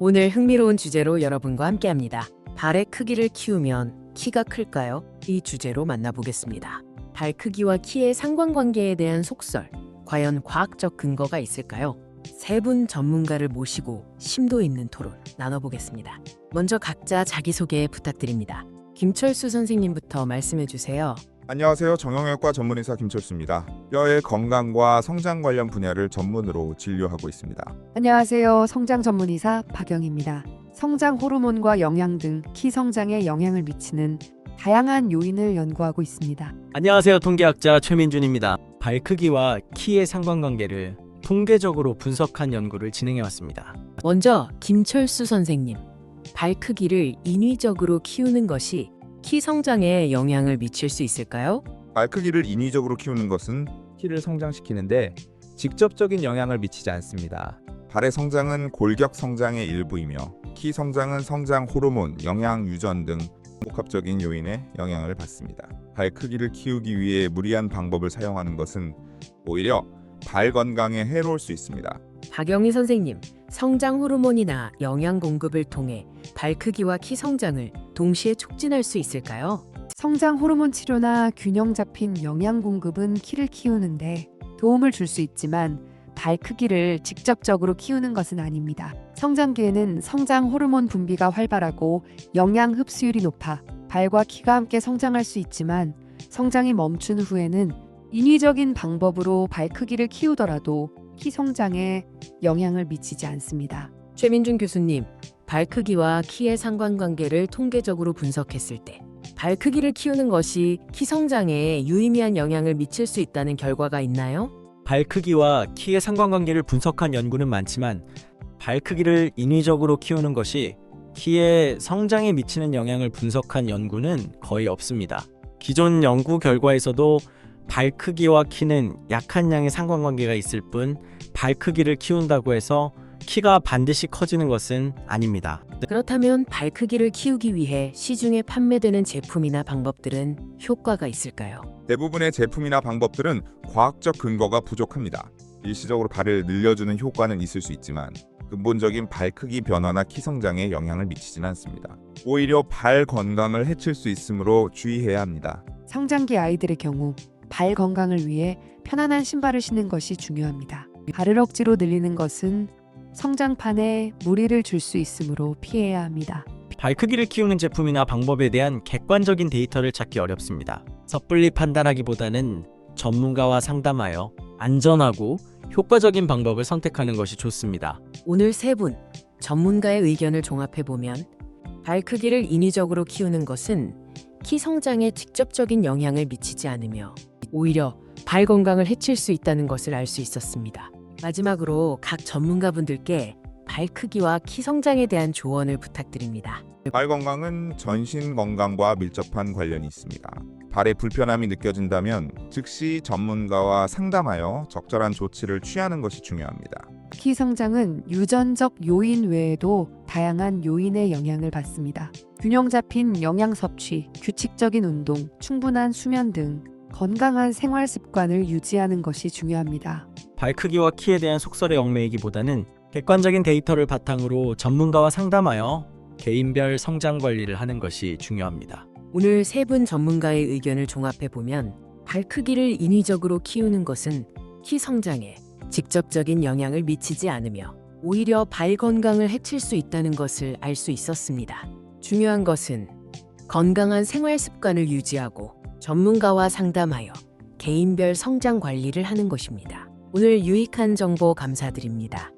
오늘 흥미로운 주제로 여러분과 함께합니다. 발의 크기를 키우면 키가 클까요? 이 주제로 만나보겠습니다. 발 크기와 키의 상관관계에 대한 속설, 과연 과학적 근거가 있을까요? 세 분 전문가를 모시고 심도 있는 토론 나눠보겠습니다. 먼저 각자 자기소개 부탁드립니다. 김철수 선생님부터 말씀해 주세요. 안녕하세요. 정형외과 전문의사 김철수입니다. 뼈의 건강과 성장 관련 분야를 전문으로 진료하고 있습니다. 안녕하세요. 성장 전문의사 박영입니다. 성장 호르몬과 영양 등 키 성장에 영향을 미치는 다양한 요인을 연구하고 있습니다. 안녕하세요. 통계학자 최민준입니다. 발 크기와 키의 상관관계를 통계적으로 분석한 연구를 진행해 왔습니다. 먼저 김철수 선생님, 발 크기를 인위적으로 키우는 것이 키 성장에 영향을 미칠 수 있을까요? 발 크기를 인위적으로 키우는 것은 키를 성장시키는데 직접적인 영향을 미치지 않습니다. 발의 성장은 골격 성장의 일부이며 키 성장은 성장 호르몬, 영양 유전 등 복합적인 요인에 영향을 받습니다. 발 크기를 키우기 위해 무리한 방법을 사용하는 것은 오히려 발 건강에 해로울 수 있습니다. 박영희 선생님, 성장 호르몬이나 영양 공급을 통해 발 크기와 키 성장을 동시에 촉진할 수 있을까요? 성장 호르몬 치료나 균형 잡힌 영양 공급은 키를 키우는데 도움을 줄 수 있지만 발 크기를 직접적으로 키우는 것은 아닙니다. 성장기에는 성장 호르몬 분비가 활발하고 영양 흡수율이 높아 발과 키가 함께 성장할 수 있지만 성장이 멈춘 후에는 인위적인 방법으로 발 크기를 키우더라도 키 성장에 영향을 미치지 않습니다. 최민준 교수님, 발 크기와 키의 상관관계를 통계적으로 분석했을 때 발 크기를 키우는 것이 키 성장에 유의미한 영향을 미칠 수 있다는 결과가 있나요? 발 크기와 키의 상관관계를 분석한 연구는 많지만 발 크기를 인위적으로 키우는 것이 키의 성장에 미치는 영향을 분석한 연구는 거의 없습니다. 기존 연구 결과에서도 발 크기와 키는 약한 양의 상관관계가 있을 뿐 발 크기를 키운다고 해서 키가 반드시 커지는 것은 아닙니다. 그렇다면 발 크기를 키우기 위해 시중에 판매되는 제품이나 방법들은 효과가 있을까요? 대부분의 제품이나 방법들은 과학적 근거가 부족합니다. 일시적으로 발을 늘려주는 효과는 있을 수 있지만 근본적인 발 크기 변화나 키 성장에 영향을 미치진 않습니다. 오히려 발 건강을 해칠 수 있으므로 주의해야 합니다. 성장기 아이들의 경우 발 건강을 위해 편안한 신발을 신는 것이 중요합니다. 발을 억지로 늘리는 것은 성장판에 무리를 줄 수 있으므로 피해야 합니다. 발 크기를 키우는 제품이나 방법에 대한 객관적인 데이터를 찾기 어렵습니다. 섣불리 판단하기보다는 전문가와 상담하여 안전하고 효과적인 방법을 선택하는 것이 좋습니다. 오늘 세 분 전문가의 의견을 종합해 보면 발 크기를 인위적으로 키우는 것은 키 성장에 직접적인 영향을 미치지 않으며 오히려 발 건강을 해칠 수 있다는 것을 알 수 있었습니다. 마지막으로 각 전문가분들께 발 크기와 키 성장에 대한 조언을 부탁드립니다. 발 건강은 전신 건강과 밀접한 관련이 있습니다. 발에 불편함이 느껴진다면 즉시 전문가와 상담하여 적절한 조치를 취하는 것이 중요합니다. 키 성장은 유전적 요인 외에도 다양한 요인의 영향을 받습니다. 균형 잡힌 영양 섭취, 규칙적인 운동, 충분한 수면 등 건강한 생활 습관을 유지하는 것이 중요합니다. 발 크기와 키에 대한 속설에 얽매이기보다는 객관적인 데이터를 바탕으로 전문가와 상담하여 개인별 성장 관리를 하는 것이 중요합니다. 오늘 세 분 전문가의 의견을 종합해 보면 발 크기를 인위적으로 키우는 것은 키 성장에 직접적인 영향을 미치지 않으며 오히려 발 건강을 해칠 수 있다는 것을 알 수 있었습니다. 중요한 것은 건강한 생활 습관을 유지하고 전문가와 상담하여 개인별 성장 관리를 하는 것입니다. 오늘 유익한 정보 감사드립니다.